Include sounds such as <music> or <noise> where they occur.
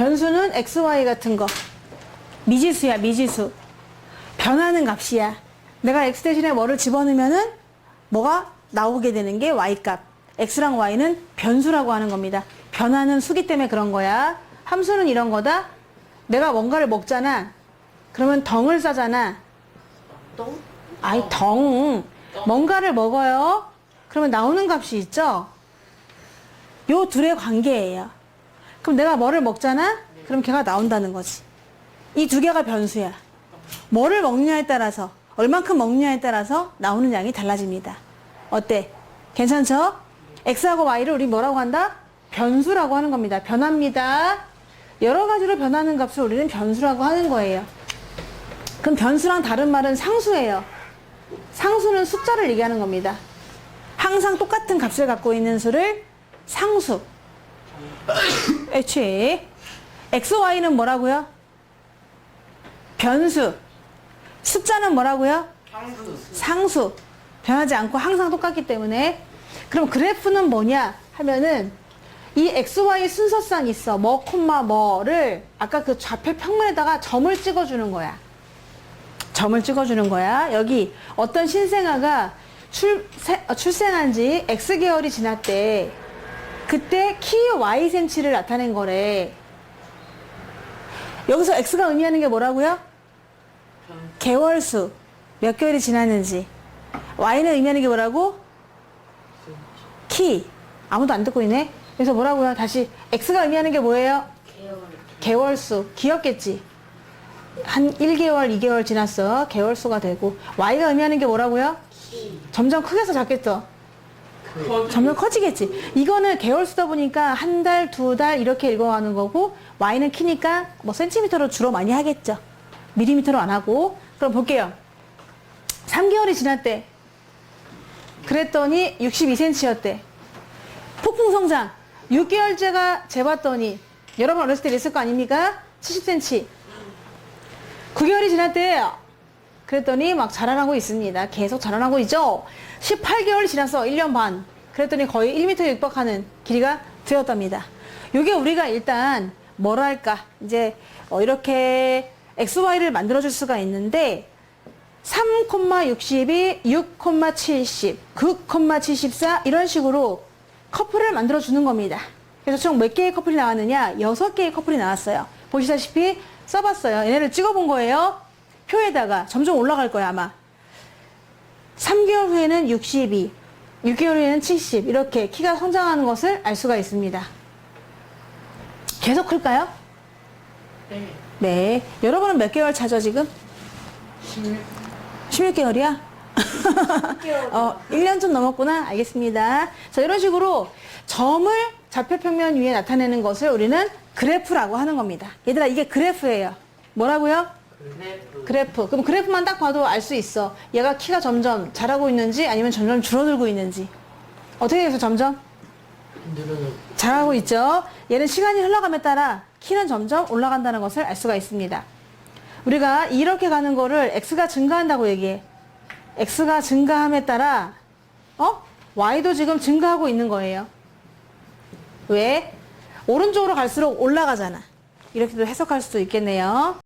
변수는 x, y 같은 거. 미지수야, 미지수. 변하는 값이야. 내가 x 대신에 뭐를 집어넣으면은 뭐가 나오게 되는 게 y 값. x랑 y는 변수라고 하는 겁니다. 변하는 수기 때문에 그런 거야. 함수는 이런 거다. 내가 뭔가를 먹잖아. 그러면 덩을 싸잖아. 똥? 아이 덩. 뭔가를 먹어요. 그러면 나오는 값이 있죠. 요 둘의 관계예요. 그럼 내가 뭐를 먹잖아? 그럼 걔가 나온다는 거지. 이 두 개가 변수야. 뭐를 먹느냐에 따라서 얼만큼 먹느냐에 따라서 나오는 양이 달라집니다. 어때? 괜찮죠? x하고 y를 우리 뭐라고 한다? 변수라고 하는 겁니다. 변합니다. 여러 가지로 변하는 값을 우리는 변수라고 하는 거예요. 그럼 변수랑 다른 말은 상수예요. 상수는 숫자를 얘기하는 겁니다. 항상 똑같은 값을 갖고 있는 수를 상수. 애초에 x, y는 뭐라고요? 변수. 숫자는 뭐라고요? 상수. 상수. 변하지 않고 항상 똑같기 때문에. 그럼 그래프는 뭐냐 하면은 이 XY 순서상 있어. 뭐, 콤마, 뭐를 아까 그 좌표 평면에다가 점을 찍어주는 거야. 점을 찍어주는 거야. 여기 어떤 신생아가 출, 세- 어, 출생한 지 X개월이 지났대. 그때 키 Y센치를 나타낸 거래. 여기서 X가 의미하는 게 뭐라고요? 개월수. 몇 개월이 지났는지. Y는 의미하는 게 뭐라고? 키. 아무도 안 듣고 있네? 그래서 뭐라고요? 다시 X가 의미하는 게 뭐예요? 개월. 개월수. 귀엽겠지? 한 1개월, 2개월 지났어. 개월수가 되고. Y가 의미하는 게 뭐라고요? 키. 점점 크게서 작겠죠? 점점 커지겠지. 이거는 개월 수다 보니까 한 달, 두 달 이렇게 읽어가는 거고, Y는 키니까 뭐 센티미터로 주로 많이 하겠죠. 미리미터로 안 하고. 그럼 볼게요. 3개월이 지났대. 그랬더니 62cm였대. 폭풍 성장. 6개월째가 재봤더니 여러분 어렸을 때 있을 거 아닙니까? 70cm. 9개월이 지났대요. 그랬더니 막 자라나고 있습니다. 계속 자라나고 있죠. 18개월이 지났어. 1년 반. 그랬더니 거의 1m 육박하는 길이가 되었답니다. 요게 우리가 일단 뭐랄까 이제 어, 이렇게 XY를 만들어줄 수가 있는데 3,62, 6,70, 9,74 이런 식으로 커플을 만들어 주는 겁니다. 그래서 총 몇 개의 커플이 나왔느냐? 6개의 커플이 나왔어요. 보시다시피 써봤어요. 얘네를 찍어본 거예요. 표에다가 점점 올라갈 거야 아마. 3개월 후에는 62, 6개월 후에는 70 이렇게 키가 성장하는 것을 알 수가 있습니다. 계속 클까요? 네. 네. 여러분은 몇 개월 차죠 지금? 16. 16개월이야? <laughs> 어, 1년 좀 넘었구나. 알겠습니다. 자, 이런 식으로 점을 좌표평면 위에 나타내는 것을 우리는 그래프라고 하는 겁니다. 얘들아, 이게 그래프예요. 뭐라고요? 그래프. 그래프. 그럼 그래프만 딱 봐도 알 수 있어. 얘가 키가 점점 자라고 있는지 아니면 점점 줄어들고 있는지. 어떻게 해서 점점? 잘하고 있죠. 얘는 시간이 흘러감에 따라 키는 점점 올라간다는 것을 알 수가 있습니다. 우리가 이렇게 가는 거를 x가 증가한다고 얘기해. x가 증가함에 따라 어? y도 지금 증가하고 있는 거예요. 왜? 오른쪽으로 갈수록 올라가잖아. 이렇게도 해석할 수도 있겠네요.